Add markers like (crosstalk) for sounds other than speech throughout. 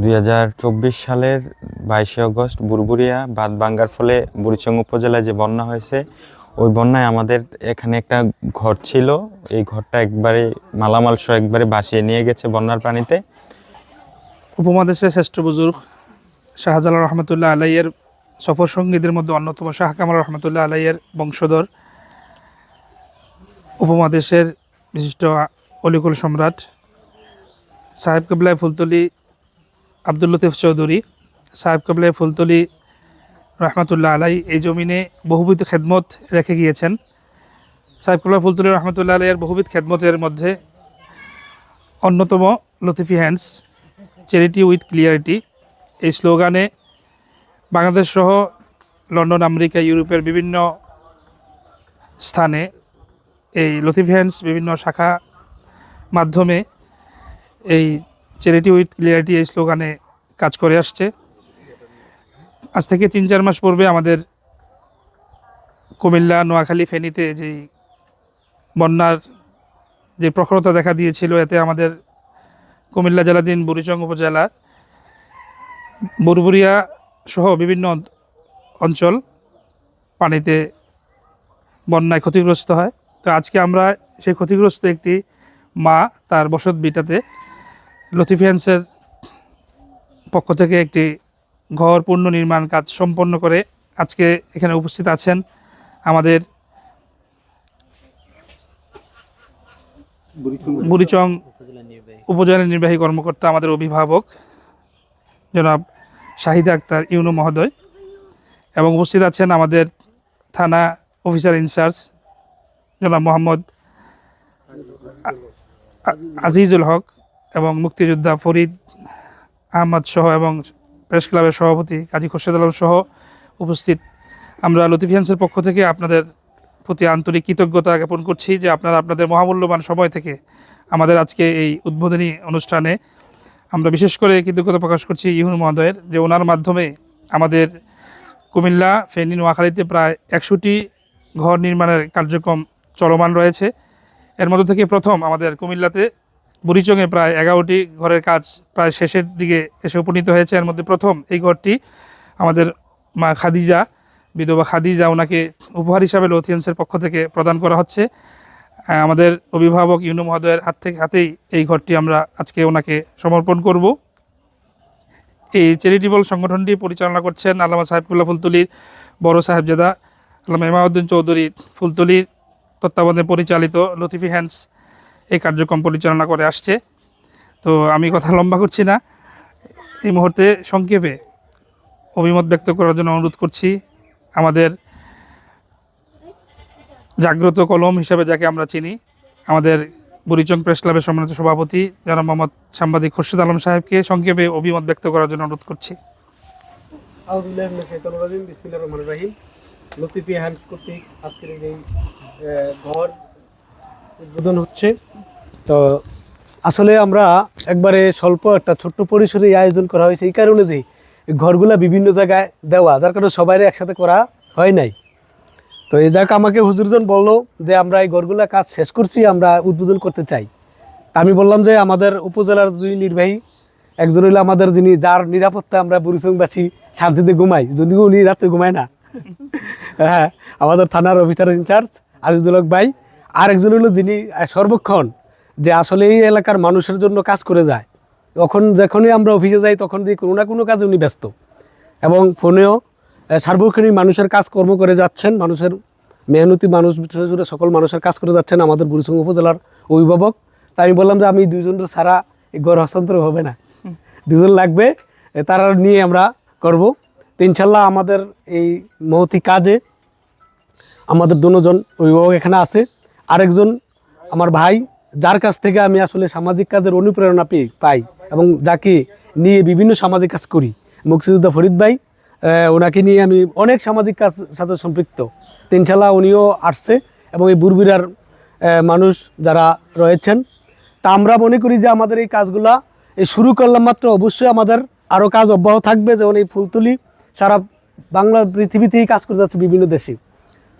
দুই হাজার চব্বিশ সালের বাইশে আগস্ট বুরবুরিয়া বাঁধ ভাঙ্গার ফলে বুড়িচং উপজেলায় যে বন্যা হয়েছে, ওই বন্যায় আমাদের এখানে একটা ঘর ছিল। এই ঘরটা একবারে, মালামাল সহ একবারে ভাসিয়ে নিয়ে গেছে বন্যার পানিতে। উপমহাদেশের শ্রেষ্ঠ বুজুর্গ শাহজালাল রহমতুল্লাহ আলাইয়ের সফর সঙ্গীদের মধ্যে অন্যতম শাহ কামাল রহমতুল্লাহ আলাইয়ের বংশধর। উপমহাদেশের বিশিষ্ট অলিকুল সম্রাট সাহেব কবলায় ফুলতলি আব্দুল লতিফ চৌধুরী, সাহেব কবলায় ফুলতলি রহমতুল্লাহ আলাই এই জমিনে বহুবিধ খেদমত রেখে গিয়েছেন। সাহেব কবলা ফুলতলি রহমতুল্লাহ আলাইয়ের বহুবিধ খেদমতের মধ্যে অন্যতম Latifi hands, charity with clarity. এই স্লোগানে বাংলাদেশ সহ লন্ডন, আমেরিকা, ইউরোপের বিভিন্ন স্থানে এই লতিফ হ্যান্ডস বিভিন্ন শাখা মাধ্যমে এই চ্যারিটি উইথ ক্লিয়ারিটি এই স্লোগানে কাজ করে আসছে। আজ থেকে তিন চার মাস পূর্বে আমাদের কুমিল্লা, নোয়াখালী ফেনীতে যেই বন্যার যে প্রখরতা দেখা দিয়েছিল, এতে আমাদের কুমিল্লা জেলাধীন বুড়িচং উপজেলার বুরবুরিয়া সহ বিভিন্ন অঞ্চল পানিতে বন্যায় ক্ষতিগ্রস্ত হয়। তো আজকে আমরা সেই ক্ষতিগ্রস্ত একটি মা তার বসত বিটাতে লতিফিয়ান্সের পক্ষ থেকে একটি ঘর পূর্ণ নির্মাণ কাজ সম্পন্ন করে আজকে এখানে উপস্থিত আছেন আমাদের বুড়িচং উপজেলা নির্বাহী কর্মকর্তা, আমাদের অভিভাবক জনাব শাহিদা আক্তার ইউনু মহোদয় এবং উপস্থিত আছেন আমাদের থানা অফিসার ইনচার্জ জনাব মোহাম্মদ আজিজুল হক এবং মুক্তিযোদ্ধা ফরিদ আহমদ সহ এবং প্রেস ক্লাবের সভাপতি কাজী খোরশেদ আলম সহ উপস্থিত। আমরা লতিফিয়ান্সের পক্ষ থেকে আপনাদের প্রতি আন্তরিক কৃতজ্ঞতা জ্ঞাপন করছি যে আপনারা আপনাদের মহামূল্যবান সময় থেকে আমাদের আজকে এই উদ্বোধনী অনুষ্ঠানে আমরা বিশেষ করে কৃতজ্ঞতা প্রকাশ করছি ইহুন মহোদয়ের যে ওনার মাধ্যমে আমাদের কুমিল্লা, ফেনী, নোয়াখালীতে প্রায় একশোটি ঘর নির্মাণের কার্যক্রম চলমান রয়েছে। এর মধ্য থেকে প্রথম আমাদের কুমিল্লাতে বুড়িচংয়ে প্রায় এগারোটি ঘরের কাজ প্রায় শেষের দিকে এসে উপনীত হয়েছে। এর মধ্যে প্রথম এই ঘরটি আমাদের মা খাদিজা, বিধবা খাদিজা, ওনাকে উপহার হিসাবে লোথিয়েন্সের পক্ষ থেকে প্রদান করা হচ্ছে। আমাদের অভিভাবক ইউনু মহোদয়ের হাত থেকে হাতেই এই ঘরটি আমরা আজকে ওনাকে সমর্পণ করব। এই চ্যারিটেবল সংগঠনটি পরিচালনা করছেন আল্লামা সাহেবুল্লাহ ফুলতলির বড় সাহেবজাদা আল্লামা ইমাউদ্দিন চৌধুরী ফুলতলির তত্ত্বাবধানে পরিচালিত লতিফি হ্যান্ডস এই কার্যক্রম পরিচালনা করে আসছে। তো আমি কথা লম্বা করছি না। এই মুহূর্তে সংক্ষেপে অভিমত ব্যক্ত করার জন্য অনুরোধ করছি। আমাদের জাগ্রত কলম হিসাবে যাকে আমরা চিনি, আমাদের বুড়িচং প্রেস ক্লাবের সম্মানিত সভাপতি জনাব মোহাম্মদ সাংবাদিক খোরশেদ আলম সাহেবকে সংক্ষেপে অভিমত ব্যক্ত করার জন্য অনুরোধ করছি। লতিফি কর্তৃক আজকের এই ঘর উদ্বোধন হচ্ছে। তো আসলে আমরা একবারে স্বল্প একটা ছোট্ট পরিসরে আয়োজন করা হয়েছে। এই কারণে যে ঘরগুলা বিভিন্ন জায়গায় দেওয়া, যার কারণে সবাই একসাথে করা হয় নাই। তো এই যাক, আমাকে হুজুরজন বলল যে আমরা এই ঘরগুলা কাজ শেষ করছি, আমরা উদ্বোধন করতে চাই। আমি বললাম যে আমাদের উপজেলার দুই নির্বাহী, একজন হইল আমাদের যিনি, যার নিরাপত্তা আমরা বুড়িচংবাসী শান্তিতে ঘুমাই, যদিও উনি রাত্রে ঘুমায় না। (laughs) হ্যাঁ আমাদের থানার অফিসার ইনচার্জ আজিজুল হক ভাই। আর একজন হলো যিনি সর্বক্ষণ যে আসলে এই এলাকার মানুষের জন্য কাজ করে যায়। তখন যখনই আমরা অফিসে যাই, তখন দিয়ে কোনো না কোনো কাজে উনি ব্যস্ত। এবং ফোনেও সার্বক্ষণিক মানুষের কাজকর্ম করে যাচ্ছেন, মানুষের মেহনতি মানুষ করে সকল মানুষের কাজ করে যাচ্ছেন আমাদের বুড়িচং উপজেলার অভিভাবক। তাই আমি বললাম যে আমি দুইজনের ছাড়া এই ঘর হস্তান্তর হবে না। দুজন লাগবে তারা নিয়ে আমরা করব। তো ইনশাল্লাহ আমাদের এই মহতি কাজে আমাদের দুজন অভিভাবক এখানে আছে। আরেকজন আমার ভাই, যার কাছ থেকে আমি আসলে সামাজিক কাজের অনুপ্রেরণা পেয়ে পাই এবং যাকে নিয়ে বিভিন্ন সামাজিক কাজ করি। মুক্তিযোদ্ধা ফরিদ ভাই ওনাকে নিয়ে আমি অনেক সামাজিক কাজ সাথে সম্পৃক্ত। তো ইনশাল্লাহ উনিও আসছে এবং এই বুরবিরার মানুষ যারা রয়েছেন, তা আমরা মনে করি যে আমাদের এই কাজগুলা এই শুরু করলাম মাত্র অবশ্যই আমাদের আরও কাজ অব্যাহত থাকবে, যেমন এই ফুলতুলি সারা বাংলা পৃথিবীতেই কাজ করে যাচ্ছে বিভিন্ন দেশে।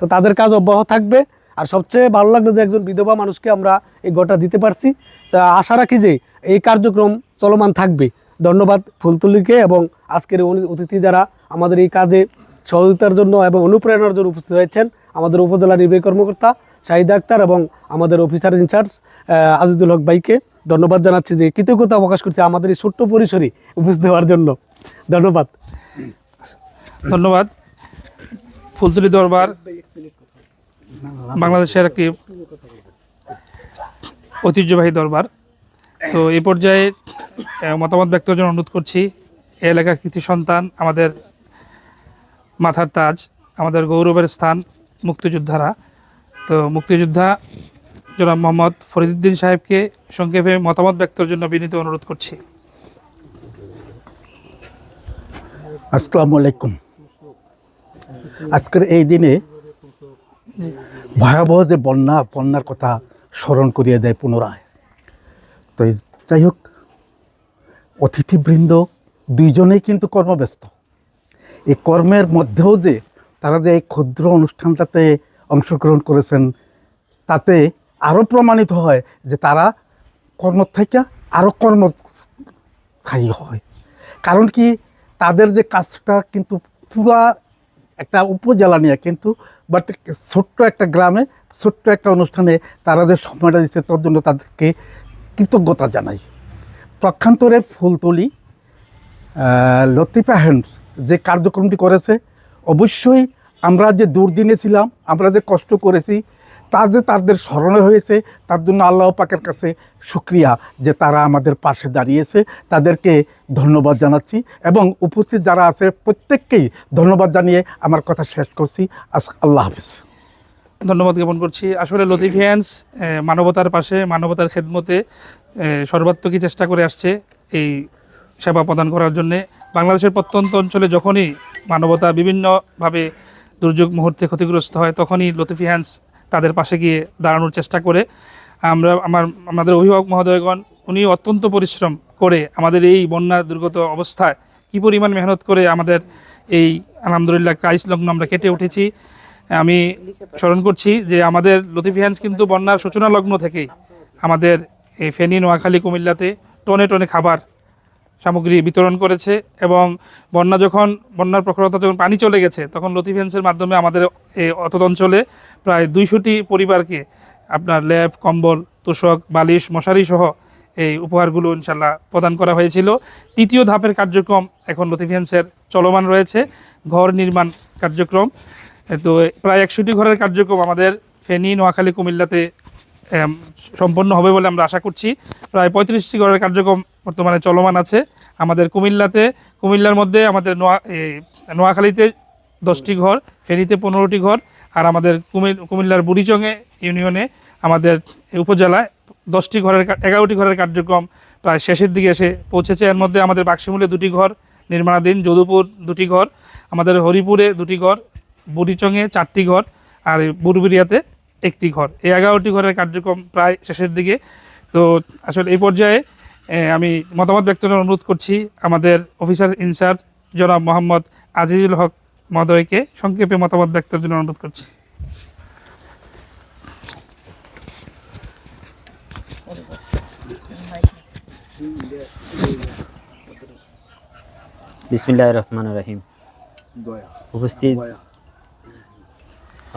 তো তাদের কাজ অব্যাহত থাকবে। আর সবচেয়ে ভালো লাগল যে একজন বিধবা মানুষকে আমরা এই গোটা দিতে পারছি। তা আশা রাখি যে এই কার্যক্রম চলমান থাকবে। ধন্যবাদ ফুলতুলিকে এবং আজকের অতিথি যারা আমাদের এই কাজে সহযোগিতার জন্য এবং অনুপ্রেরণার জন্য উপস্থিত হয়েছেন, আমাদের উপজেলা নির্বাহী কর্মকর্তা শাহিদ আক্তার এবং আমাদের অফিসার ইনচার্জ আজিজুল হক ভাইকে ধন্যবাদ জানাচ্ছি যে কৃতজ্ঞতা প্রকাশ করছে আমাদের এই ছোট্ট পরিসরে উপস্থিত হওয়ার জন্য। ধন্যবাদ। ধন্যবাদ। ফুলতুলি দরবার বাংলাদেশের একটি ঐতিহ্যবাহী দরবার। তো এই পর্যায়ে মতামত ব্যক্ত করার জন্য অনুরোধ করছি, এ এলাকার কৃতি সন্তান, আমাদের মাথার তাজ, আমাদের গৌরবের স্থান, মুক্তিযোদ্ধারা। তো মুক্তিযোদ্ধা জনাব মোহাম্মদ ফরিদুদ্দিন সাহেবকে সংক্ষেপে মতামত ব্যক্তের জন্য বিনীত অনুরোধ করছি। আসসালামু আলাইকুম। আজকের এই দিনে ভয়াবহ যে বন্যা, বন্যার কথা স্মরণ করিয়ে দেয় পুনরায়। তো যাই হোক, অতিথিবৃন্দ দুইজনেই কিন্তু কর্মব্যস্ত। এই কর্মের মধ্যেও যে তারা যে এই ক্ষুদ্র অনুষ্ঠানটাতে অংশগ্রহণ করেছেন, তাতে আরও প্রমাণিত হয় যে তারা কর্ম থেকে আরও কর্মখায়ী হয়। কারণ কি, তাদের যে কাজটা কিন্তু পুরা একটা উপজেলা নিয়ে কিন্তু বাট ছোট্ট একটা গ্রামে, ছোট্ট একটা অনুষ্ঠানে তারা যে সময়টা দিচ্ছে, তার জন্য তাদেরকে কৃতজ্ঞতা জানাই। পক্ষান্তরে ফুলতলি লতিফা হ্যান্ডস যে কার্যক্রমটি করেছে, অবশ্যই আমরা যে দুর্দিনে ছিলাম, আমরা যে কষ্ট করেছি তা যে তাদের স্মরণে হয়েছে, তার জন্য আল্লাহ পাকের কাছে শুক্রিয়া যে তারা আমাদের পাশে দাঁড়িয়েছে। তাদেরকে ধন্যবাদ জানাচ্ছি এবং উপস্থিত যারা আছে, প্রত্যেককেই ধন্যবাদ জানিয়ে আমার কথা শেষ করছি। আস আল্লাহ হাফিজ। ধন্যবাদ জ্ঞাপন করছি। আসলে লতিফিয়ান্স মানবতার পাশে, মানবতার খেদমতে সর্বাত্মকই চেষ্টা করে আসছে এই সেবা প্রদান করার জন্যে। বাংলাদেশের প্রত্যন্ত অঞ্চলে যখনই মানবতা বিভিন্নভাবে দুর্যোগ মুহূর্তে ক্ষতিগ্রস্ত হয়, তখনই লতিফিয়ান্স তাদের পাশে গিয়ে দাঁড়ানোর চেষ্টা করে। আমরা, আমার, আমাদের অভিভাবক মহোদয়গণ উনি অত্যন্ত পরিশ্রম করে আমাদের এই বন্যা দুর্গত অবস্থায় কি পরিমাণ মেহনত করে আমাদের এই আলহামদুলিল্লাহ ক্রাইস লগ্ন আমরা কেটে উঠেছি। আমি স্মরণ করছি যে আমাদের লতিফিয়ান্স কিন্তু বন্যার সূচনা লগ্ন থেকেই আমাদের এই ফেনী, নোয়াখালী, কুমিল্লাতে টনে টনে খাবার সামগ্রী বিতরণ করেছে এবং বন্যা যখন, বন্যার প্রখরতা যখন পানি চলে গেছে, তখন লতিফেন্সের মাধ্যমে আমাদের এই অত অঞ্চলে প্রায় দুইশোটি পরিবারকে আপনার ল্যাব কম্বল, তোষক, বালিশ, মশারি সহ এই উপহারগুলো ইনশাল্লাহ প্রদান করা হয়েছিল। তৃতীয় ধাপের কার্যক্রম এখন লতিফিয়ান্সের চলমান রয়েছে, ঘর নির্মাণ কার্যক্রম। তো প্রায় একশোটি ঘরের কার্যক্রম আমাদের ফেনী, নোয়াখালী, কুমিল্লাতে সম্পন্ন হবে বলে আমরা আশা করছি। প্রায় পঁয়ত্রিশটি ঘরের কার্যক্রম বর্তমানে চলমান আছে। আমাদের কুমিল্লাতে, কুমিল্লার মধ্যে আমাদের নোয়া নোয়াখালীতে দশটি ঘর, ফেনীতে পনেরোটি ঘর, আর আমাদের কুমিল কুমিল্লার বুড়িচঙে ইউনিয়নে আমাদের উপজেলায় দশটি ঘরের এগারোটি ঘরের কার্যক্রম প্রায় শেষের দিকে এসে পৌঁছেছে। এর মধ্যে আমাদের বাক্সিমূলে দুটি ঘর, নির্মাণাধীন যদুপুর দুটি ঘর, আমাদের হরিপুরে দুটি ঘর, বুড়িচঙে চারটি ঘর, আর এই বুরবুরিয়াতে একটি ঘর। এই এগারোটি ঘরের কার্যক্রম প্রায় শেষের দিকে। তো আসলে এই পর্যায়ে আমি মতামত ব্যক্ত অনুরোধ করছি আমাদের অফিসার ইনচার্জ জনাব মোহাম্মদ আজিজুল হক মহোদয়কে সংক্ষেপে মতামত ব্যক্তের জন্য অনুরোধ করছি। বিসমিল্লাহ রহমান রহিম। উপস্থিত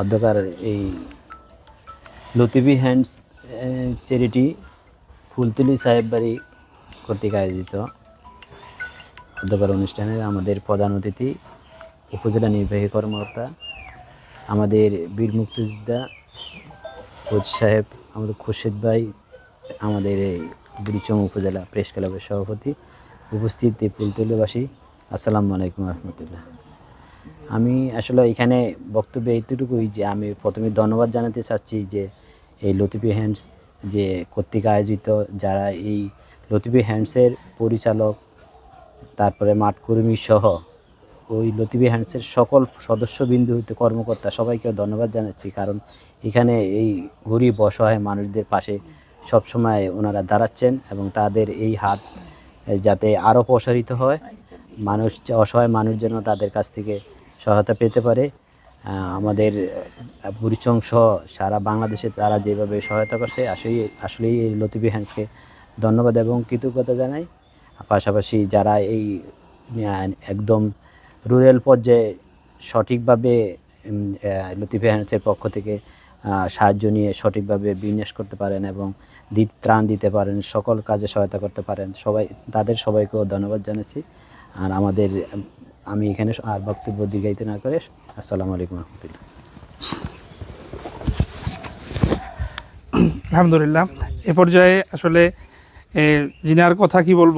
অধ্যকার এই লতিবি হ্যান্ডস চ্যারিটি ফুলতুলি সাহেব বাড়ি কর্তৃক আয়োজিত অধ্যকার অনুষ্ঠানে আমাদের প্রধান অতিথি, উপজেলা নির্বাহী কর্মকর্তা, আমাদের বীর মুক্তিযোদ্ধা কোচ সাহেব, আমাদের খুরশেদ ভাই, আমাদের এই বুড়িচং উপজেলা প্রেস ক্লাবের সভাপতি উপস্থিত ফুলতলিবাসী। আসসালামু আলাইকুম রহমতুল্লাহ। আমি আসলে এখানে বক্তব্য এইটুকুই যে আমি প্রথমে ধন্যবাদ জানাতে চাচ্ছি যে এই লতিফি হ্যান্ডস যে কর্তৃক আয়োজিত যারা এই লতিফি হ্যান্ডসের পরিচালক, তারপরে মাঠকর্মী সহ ওই লতিফি হ্যান্ডসের সকল সদস্যবিন্দু হইতে কর্মকর্তা সবাইকে ধন্যবাদ জানাচ্ছি। কারণ এখানে এই গরিব, অসহায় মানুষদের পাশে সবসময় ওনারা দাঁড়াচ্ছেন এবং তাদের এই হাত যাতে আরও প্রসারিত হয়। মানুষ, অসহায় মানুষ যেন তাদের কাছ থেকে সহায়তা পেতে পারে। আমাদের বুড়িচং সহ সারা বাংলাদেশে তারা যেভাবে সহায়তা করছে, আসলেই আসলেই এই লতিফি হ্যান্ডসকে ধন্যবাদ এবং কৃতজ্ঞতা জানাই। পাশাপাশি যারা এই একদম রুরাল পর্যায়ে সঠিকভাবে আহ, হ্যান্ডসের পক্ষ থেকে সাহায্য নিয়ে সঠিকভাবে বিন্যাস করতে পারেন এবং ত্রাণ দিতে পারেন সকল কাজে সহায়তা করতে পারেন সবাই তাদের সবাইকেও ধন্যবাদ জানাচ্ছি। আর আমাদের আমি এখানে আর বক্তব্য দীর্ঘায়িত না করে আসসালামু আলাইকুম রহমতুল্লাহ। আলহামদুলিল্লাহ। এ পর্যায়ে আসলে এ, জিনার কথা কি বলব?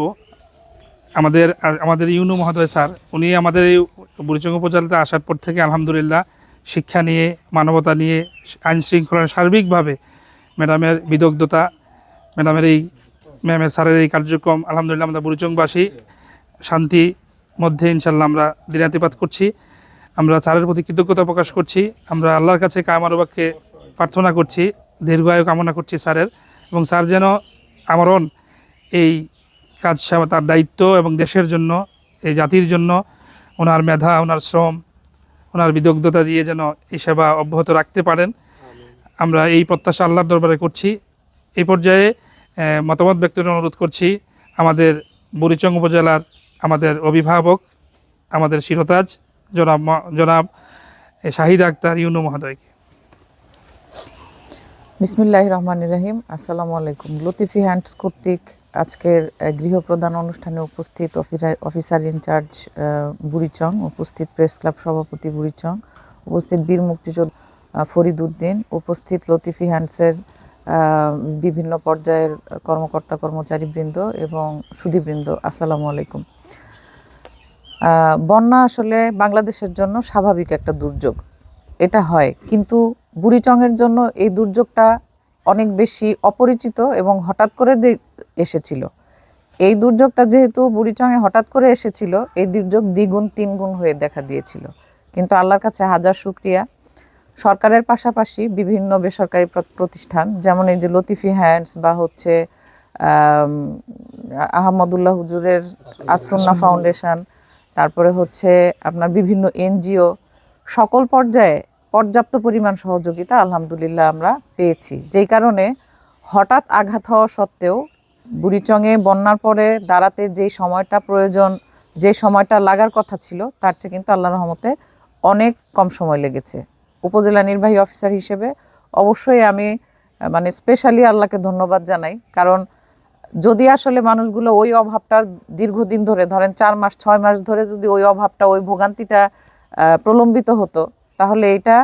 আমাদের আমাদের ইউনু মহোদয় স্যার উনি আমাদের এই বুড়িচং উপজেলাতে আসার পর থেকে আলহামদুলিল্লাহ শিক্ষা নিয়ে মানবতা নিয়ে আইন শৃঙ্খলা সার্বিকভাবে ম্যাডামের বিদগ্ধতা ম্যাডামের এই ম্যামের স্যারের এই কার্যক্রম আলহামদুলিল্লাহ আমরা বুড়িচংবাসী শান্তি মধ্যে ইনশাল্লাহ আমরা দিনাতিপাত করছি। আমরা স্যারের প্রতি কৃতজ্ঞতা প্রকাশ করছি। আমরা আল্লাহর কাছে কামারবাককে প্রার্থনা করছি দীর্ঘায়ু কামনা করছি স্যারের। এবং স্যার যেন আমরণ এই কাজ তার দায়িত্ব এবং দেশের জন্য, এই জাতির জন্য, ওনার মেধা, ওনার শ্রম, ওনার বিদগ্ধতা দিয়ে যেন এই সেবা অব্যাহত রাখতে পারেন। আমরা এই প্রত্যাশা আল্লাহর দরবারে করছি। এই পর্যায়ে মতামত ব্যক্তির অনুরোধ করছি। আমাদের বুড়িচং উপজেলার আমাদের অভিভাবক, আমাদের শিরতাজ, জনাব জনাব শাহিদ আক্তার ইউনু মহোদয়কে। বিসমিল্লাহ রহমান রহিম। আসসালামু আলাইকুম। লতিফি হ্যান্ডস কর্তৃক আজকের গৃহপ্রধান অনুষ্ঠানে উপস্থিত অফিসার ইনচার্জ বুড়িচং উপস্থিত প্রেস ক্লাব সভাপতি বুড়িচং উপস্থিত বীর মুক্তিযোদ্ধা ফরিদ উদ্দিন উপস্থিত লতিফি হ্যান্ডসের বিভিন্ন পর্যায়ের কর্মকর্তা কর্মচারীবৃন্দ এবং সুধীবৃন্দ, আসসালামু আলাইকুম। বন্যা আসলে বাংলাদেশের জন্য স্বাভাবিক একটা দুর্যোগ। এটা হয়, কিন্তু বুড়িচংয়ের জন্য এই দুর্যোগটা অনেক বেশি অপরিচিত এবং হঠাৎ করে এসেছিল। এই দুর্যোগটা যেহেতু বুড়িচংয়ে হঠাৎ করে এসেছিল, এই দুর্যোগ দ্বিগুণ, তিনগুণ হয়ে দেখা দিয়েছিল। কিন্তু আল্লাহর কাছে হাজার শুক্রিয়া। সরকারের পাশাপাশি বিভিন্ন বেসরকারি প্রতিষ্ঠান, যেমন এই যে লতিফি হ্যান্ডস বা হচ্ছে আহমদুল্লাহ হুজুরের আসন্না ফাউন্ডেশন, তারপরে হচ্ছে আপনার বিভিন্ন এনজিও, সকল পর্যায়ে পর্যাপ্ত পরিমাণ সহযোগিতা আলহামদুলিল্লাহ আমরা পেয়েছি। যেই কারণে হঠাৎ আঘাত হওয়া সত্ত্বেও বুড়িচংয়ে বন্যার পরে দাঁড়াতে যেই সময়টা প্রয়োজন, যে সময়টা লাগার কথা ছিল, তার চেয়ে কিন্তু আল্লাহ রহমতে অনেক কম সময় লেগেছে। উপজেলা নির্বাহী অফিসার হিসেবে অবশ্যই আমি মানে স্পেশালি আল্লাহকে ধন্যবাদ জানাই। কারণ যদি আসলে মানুষগুলো ওই অভাবটা দীর্ঘদিন ধরে, ধরেন চার মাস, ছয় মাস ধরে যদি ওই অভাবটা, ওই ভোগান্তিটা প্রলম্বিত হতো, তাহলে এটা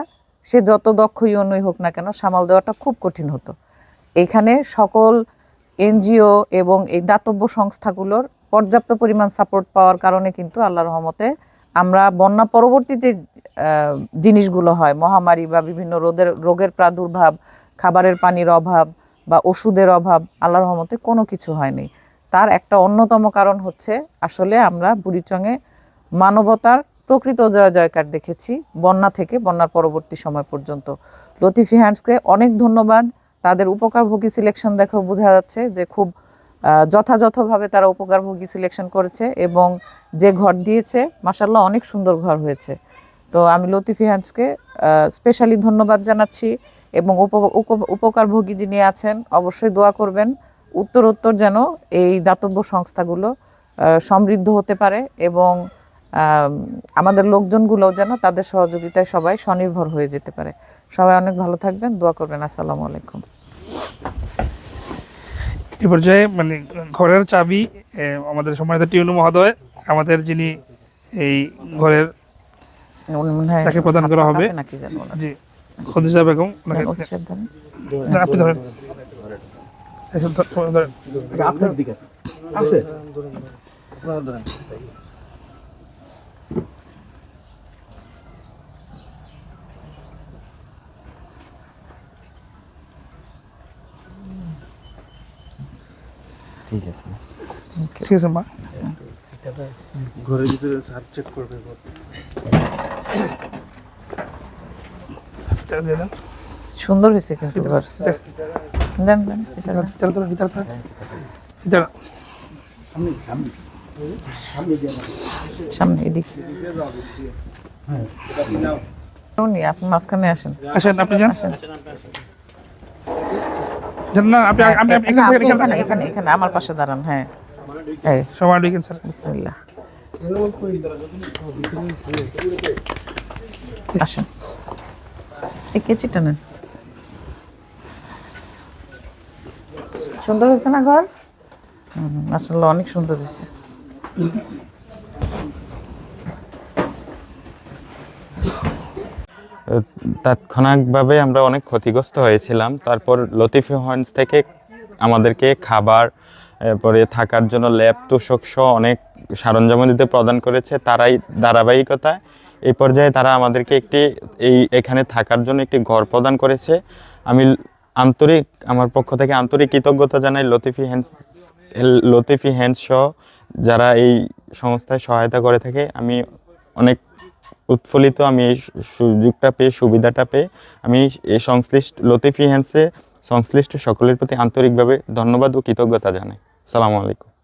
সে যত দক্ষ ইউনই হোক না কেন সামাল দেওয়াটা খুব কঠিন হতো। এখানে সকল এনজিও এবং এই দাতব্য সংস্থাগুলোর পর্যাপ্ত পরিমাণ সাপোর্ট পাওয়ার কারণে কিন্তু আল্লাহ রহমতে আমরা বন্যা পরবর্তী যে জিনিসগুলো হয়, মহামারী বা বিভিন্ন রোদের, রোগের প্রাদুর্ভাব, খাবারের পানির অভাব বা ওষুধের অভাব, আল্লাহ রহমতে কোনো কিছু হয়নি। তার একটা অন্যতম কারণ হচ্ছে আসলে আমরা বুড়িচংয়ে মানবতার প্রকৃত জয় জয়কার দেখেছি, বন্যা থেকে বন্যার পরবর্তী সময় পর্যন্ত। লতিফি হ্যান্ডসকে অনেক ধন্যবাদ। তাদের উপকারভোগী সিলেকশন দেখেও বোঝা যাচ্ছে যে খুব যথাযথভাবে তারা উপকারভোগী সিলেকশন করেছে এবং যে ঘর দিয়েছে মাসাল্লাহ অনেক সুন্দর ঘর হয়েছে। তো আমি লতিফি হ্যান্ডসকে স্পেশালি ধন্যবাদ জানাচ্ছি এবং উপ- উপ- উপকারভোগী যিনি আছেন, অবশ্যই দোয়া করবেন। উত্তরোত্তর যেন এই দাতব্য সংস্থাগুলো সমৃদ্ধ হতে পারে এবং আমাদের লোকজনগুলোও যেন তাদের সহযোগিতায় সবাই স্বনির্ভর হয়ে যেতে পারে। সবাই অনেক ভালো থাকবেন, দোয়া করবেন। আসসালামু আলাইকুম। এ পর্যায়ে মানে ঘরের চাবি আমাদের সম্মানিত টিউনু মহোদয় আমাদের যিনি এই ঘরের উনি তাকে প্রদান করা হবে। জি খদিজা বেগম আপনি ধ- ধরেন। আপনার দিকে। আছে? ঠিক আছে। ঠিক আছে মা। ঘরের ভিতরে স্যার চেক করবে সুন্দর হয়েছে কিন্তু ঘর। দেন দেন। ভিতরে ভিতরে ভিতরে সামনে এদিকে। উনি আপনি মাঝখানে আসেন। আসেন আপনি যান। যান না? আপনি আপনি আপনি না, এখান এখান আমার পাশে দাঁড়ান হ্যাঁ। স্যার। বিসমিল্লাহ। আসেন। এই কেচিটা নেন। সুন্দর হয়েছে না ঘর? আসলে অনেক সুন্দর হয়েছে। তাৎক্ষণিকভাবে আমরা অনেক ক্ষতিগ্রস্ত হয়েছিলাম। তারপর লতিফি হন্স থেকে আমাদেরকে খাবার, এরপরে থাকার জন্য ল্যাব, তোষক সহ অনেক সরঞ্জামাদিতে প্রদান করেছে। তারাই ধারাবাহিকতায় এই পর্যায়ে তারা আমাদেরকে একটি, এই এখানে থাকার জন্য একটি ঘর প্রদান করেছে। আমি আন্তরিক, আমার পক্ষ থেকে আন্তরিক কৃতজ্ঞতা জানাই লতিফি হ্যান্ডস লতিফি হ্যান্ডস যারা এই সংস্থায় সহায়তা করে থাকে। আমি অনেক উৎফুল্লিত, আমি এই সুযোগটা পেয়ে, সুবিধাটা পেয়ে, আমি এই সংশ্লিষ্ট, লতিফি হ্যান্ডসে সংশ্লিষ্ট সকলের প্রতি আন্তরিকভাবে ধন্যবাদ ও কৃতজ্ঞতা জানাই। সালামু আলাইকুম।